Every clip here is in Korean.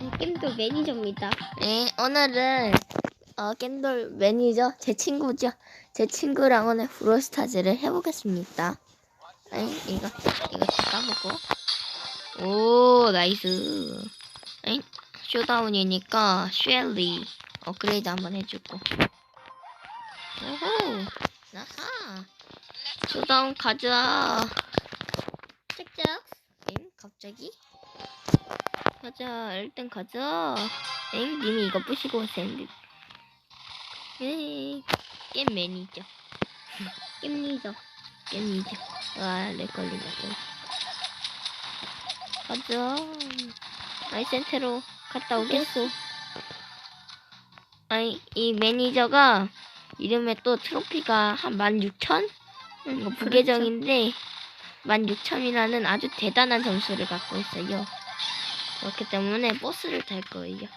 네, 게임도 매니저입니다. 네, 오늘은 어, 겜돌 매니저 제 친구죠. 제 친구랑 오늘 브로스타즈를 해보겠습니다. 에이, 이거 이거 다 까보고. 오, 나이스. 에이, 쇼다운이니까 쉘리 업그레이드 한번 해주고. 오호, 나하. 쇼다운 가자. 짝짝. 엥? 갑자기? 가자, 일단 가자. 엥? 님이 이거 부시고 오세요. 에이, 게임 매니저. 게임 리저. 게임이죠. 와, 내 걸린다, 또. 가자. 아이, 센터로 갔다 오겠소. 아이, 이 매니저가 이름에 또 트로피가 한 16,000? 응, 이거 부계정인데 16,000이라는 아주 대단한 점수를 갖고 있어요. 그렇기 때문에 버스를 탈 거예요.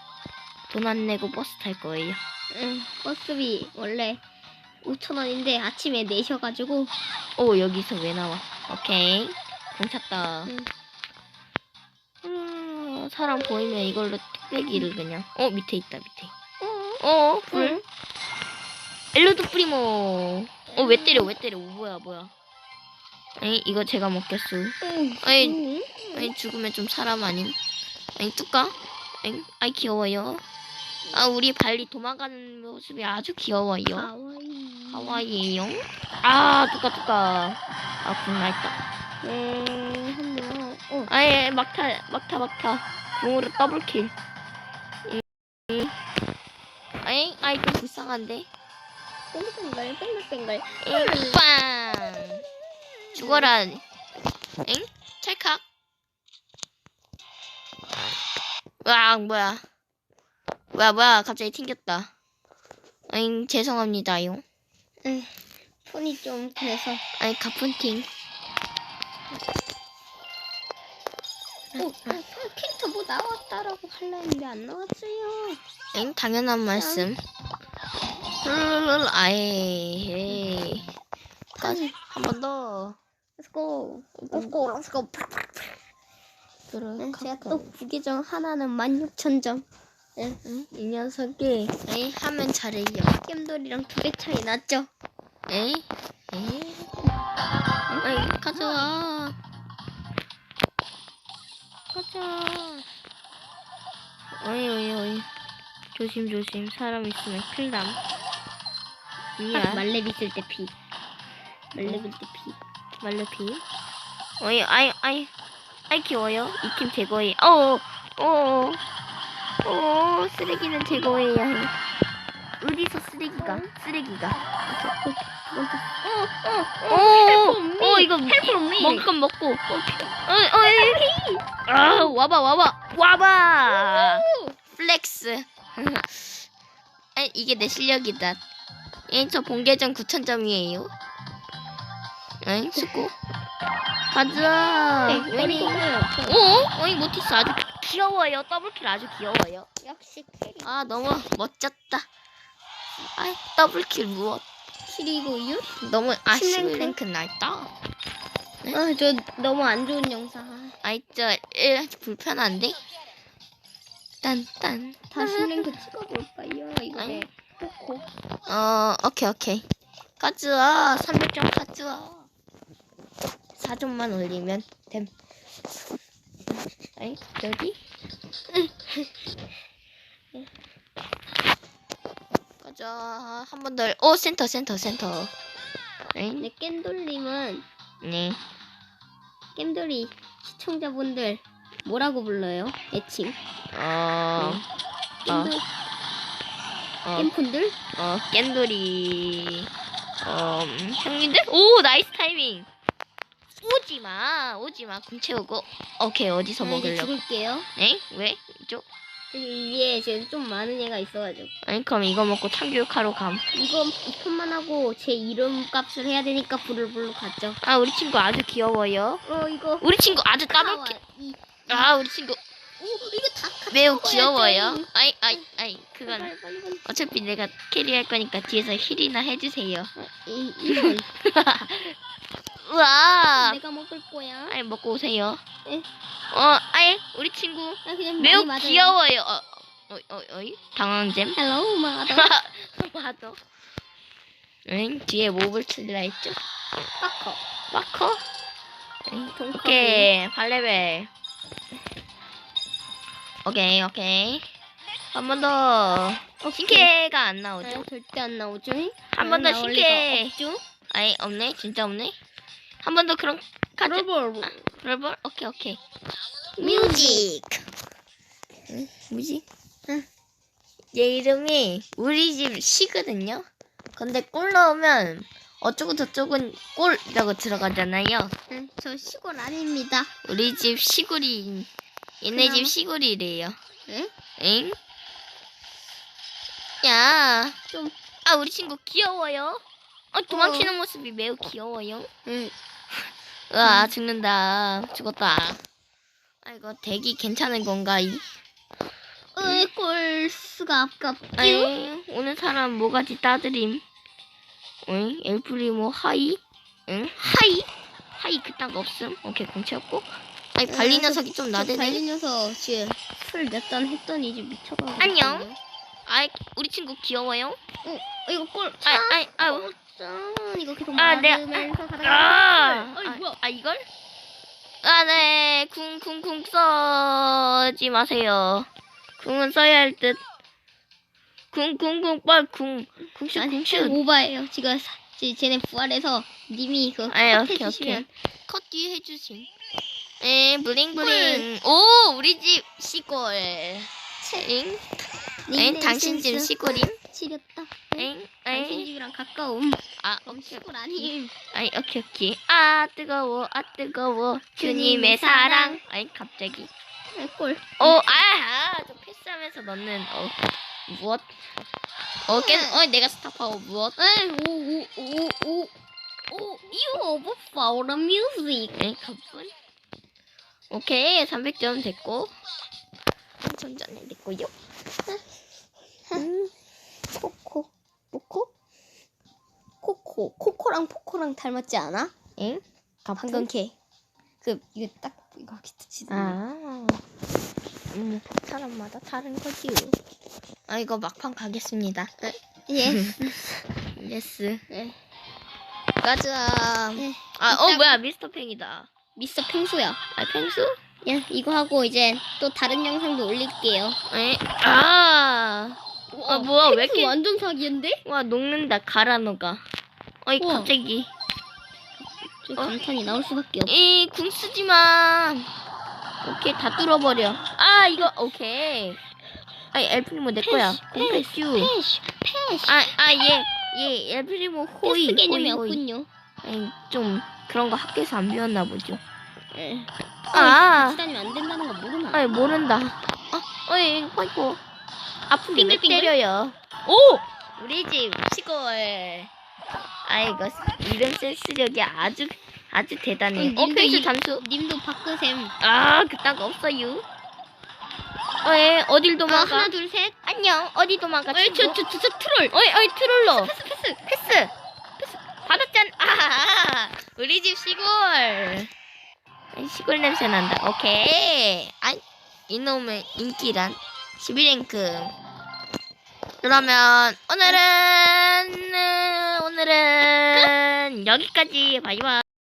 돈 안 내고 버스 탈 거예요. 응, 버스비 원래 5천 원인데 아침에 내셔가지고 오 여기서 왜 나와? 오케이 공 찼다. 응. 음, 사람 보이면 이걸로 뚝배기를 그냥. 어 밑에 있다 밑에. 어 불. 응. 엘로드 프리모. 어 왜 때려 왜 때려? 오, 뭐야 뭐야? 에이 이거 제가 먹겠어. 응. 아니 죽으면 좀 사람 아님? 아니 뚜까? 아이, 아이 귀여워요. 아 우리 발리 도망가는 모습이 아주 귀여워요. 하와이에요. 아 뚜까 뚜까. 아 궁나 있다. 네, 한번. 어, 아예 막타 막타 막타. 궁으로 더블 킬. 음. 아이 아이 좀 불쌍한데. 뺑글뺑글, 뺑글뺑글. 엥, 빵. 죽어라. 엥? 찰칵. 와 뭐야? 뭐야 뭐야 갑자기 튕겼다. 아잉 죄송합니다요. 에, 폰이 좀 그래서. 아니 가푼팅. 어, 아, 캐릭터 뭐 나왔다라고 할라 했는데 안 나왔어요. 엥 당연한 말씀. 룰룰룰 아예. 까지 한 번 더. Let's go. Let's go. Let's go. 네, 제가 또 부계정 하나는 16,000점. 네, 응? 이 녀석이 에이 하면 잘해요. 겜돌이랑 두 배 차이 났죠? 에이 에이. 에이 가져와. 가자. 어이 어이 어이. 조심 조심. 사람 있으면 큰일 남. 딱 미안. 말렙 있을 때 피. 말렙 있을 때 피. 말르피. 어이 아이 아이 아이 귀여워요. 이 팀 제거해. 어어 어 어 어 쓰레기는 제거해야 해. 어디서 쓰레기가 쓰레기가. 어, 어, 어, 이거 헬프 없니? 먹을 건 먹고. 어, 어, 어, 아, 와봐, 와봐, 와봐. 플렉스. 아, 이게 내 실력이다. 예, 저 본계정 9,000점이에요. 응, 수고. 가자. 네, 웨리. 웨리. 어? 어이, 모티스 아주 귀여워요. 더블킬 아주 귀여워요. 역시 캐릭. 아, 너무 멋졌다. 아, 더블킬 무엇? 유? 너무, 아, 신랭크? 신랭크 날다. 아, 저 너무 안 좋은 영상. 아이 저 일, 불편한데? 딴딴 다시 랭크 찍어볼까요? 이거 아니. 네. 포코. 어 오케이 오케이 가즈아 300점 가즈아 4점만 올리면 됨. 아이 여기? 가자. 한 번 더. 오 센터 센터 센터. 네, 겜돌님은 네. 겜돌이 시청자분들 뭐라고 불러요? 애칭. 어, 겜돌, 어, 겜분들? 어, 깬돌이, 어, 음, 형님들? 오, 나이스 타이밍! 오지 마, 오지 마, 군 채우고. 오케이, 어디서 아, 이제 먹으려고? 죽을게요. 에? 왜? 이쪽? 여기 위에 지금 좀 많은 애가 있어가지고. 아니, 그럼 이거 먹고 참교육하러 감. 이거 이 편만 하고 제 이름 값을 해야 되니까 부르르 갔죠. 아, 우리 친구 아주 귀여워요. 어, 이거. 우리 친구 아주 따블게. 이, 아, 우리 친구 오, 이거 다 같이 매우 먹어야죠. 귀여워요. 아이, 아이, 아이, 그건 빨리, 빨리, 빨리. 어차피 내가 캐리할 거니까 뒤에서 힐이나 해주세요. 이, 이런. 우와. 내가 먹을 거야. 아이 먹고 오세요. 예. 어, 아이 우리 친구 나 그냥 매우 많이 맞아요. 귀여워요. 어, 어, 어, 어이 당황잼. 헬로 마더. 맞아. 응, 뒤에 몹을 치라 했죠? 빠커. 마커? 응, 동커. 오케이, 8레벨. 오케이, 오케이. 한 번 더. 신캐가 안 나오죠? 네, 절대 안 나오죠? 한 번 더 신캐. 아니, 없네? 진짜 없네? 한 번 더 그럼 가자. 러블. 롤볼? 오케이, 오케이. 뮤직. 응? 뭐지? 응. 얘 이름이 우리 집 시거든요. 근데 꼴 넣으면 어쩌고 저쩌고는 꼴이라고 들어가잖아요. 응, 저 시골 아닙니다. 우리 집 시골이 얘네 그럼. 집 시골이래요. 응? 응? 야, 좀. 아 우리 친구 귀여워요. 어, 도망치는 모습이 매우 귀여워요. 응. 으아 죽는다. 죽었다. 아이고 대기 괜찮은 건가 이? 으이, 꼴수가 아깝죠? 아이, 오늘 사람 뭐가지 따드림. 응? 엘프리모 하이? 응? 하이? 하이 그딴 거 없음. 오케이 공채였고. 아이 발리 녀석이 좀 나대네. 발리 녀석 지금 술몇잔 했더니 이제 미쳐가지고. 안녕. 아이 우리 친구 귀여워요. 어, 이거 꼴. 아이 아이 아우. 짠. 이거 계속 아, 내가- 맞으면서 아, 가다가. 어이, 아, 뭐야. 아 이걸? 아, 네. 궁, 궁, 궁 써지 마세요. 궁은 써야 할 듯. 궁, 궁, 궁, 빨, 궁. 궁슛, 아니, 궁슛. 오바예요. 지금 사- 지- 쟤네 부활해서 님이 그 아이, 컷 오케이, 해주시면 컷 뒤에 해주신. 에, 블링블링. 오, 우리 집 시골. 엥? 엥? 당신 집 시골임? 지렸다. 엥? 당신 엥? 집이랑 가까움. 아, 어, 오케이. 시골 아님. 아이, 오케이, 오케이. 아, 뜨거워, 아, 뜨거워. 주님의 사랑. 아이, 갑자기. 아, 꼴. 어, 아, 아, 저 패스하면서 넣는, 어, 무엇? 어, 깨, 어, 내가 스탑하고 무엇? 에이, 오, 오, 오, 오. 오, over for the music. 에, 가뿐. 오케이, 300점 됐고. 한천 전에 됐고요. 음, 코코. 코코? 코코. 코코랑 포코랑 닮았지 않아? 엥? 방금 걔. 그, 이거 딱, 이거 비트치는. 아, 음, 사람마다 다른 거지요. 아, 이거 막판 가겠습니다. 예. 예스. 예. 가자. 예. 아, 어, 이따- 뭐야, 미스터 팽이다. 미스터 펭수야. 아, 팽수? 예, 이거 하고 이제 또 다른 영상도 올릴게요. 에, 아. 아, 뭐야, 왜 이렇게. 완전 사기인데? 와 녹는다 갈아 녹아 어이 우와. 갑자기 저 어? 감탄이 나올 수밖에 없. 이궁 쓰지마 오케이 다 뚫어버려 아 이거 오케이 아이 엘프리모 내 거야 공 패슈 패시, 패시. 아아얘얘 엘프리모 호이 패스 개념이 호이, 호이. 없군요. 아이, 좀 그런 거 학교에서 안 배웠나 보죠 예. 아. 아, 같이 다니면 안 된다는 거 모르나? 아이 모른다 아 어이 아이고 아픈데 왜 빙글빙글? 때려요. 오! 우리 집 시골. 아이고 이름 센스력이 아주 아주 대단해 어, 어 이- 잠수. 님도 바꾸셈. 아 그딴 거 없어요. 어이 어딜 아, 도망가? 하나, 둘, 셋. 안녕. 어디 도망가 어이, 친구? 저, 저, 저, 저 트롤. 어이 어이 트롤러. 패스, 패스. 패스 패스. 받았잖아. 아 우리 집 시골. 시골 냄새 난다. 오케이. 아이 이놈의 인기란 11랭크. 그러면 오늘은 오늘은 여기까지. 바이바이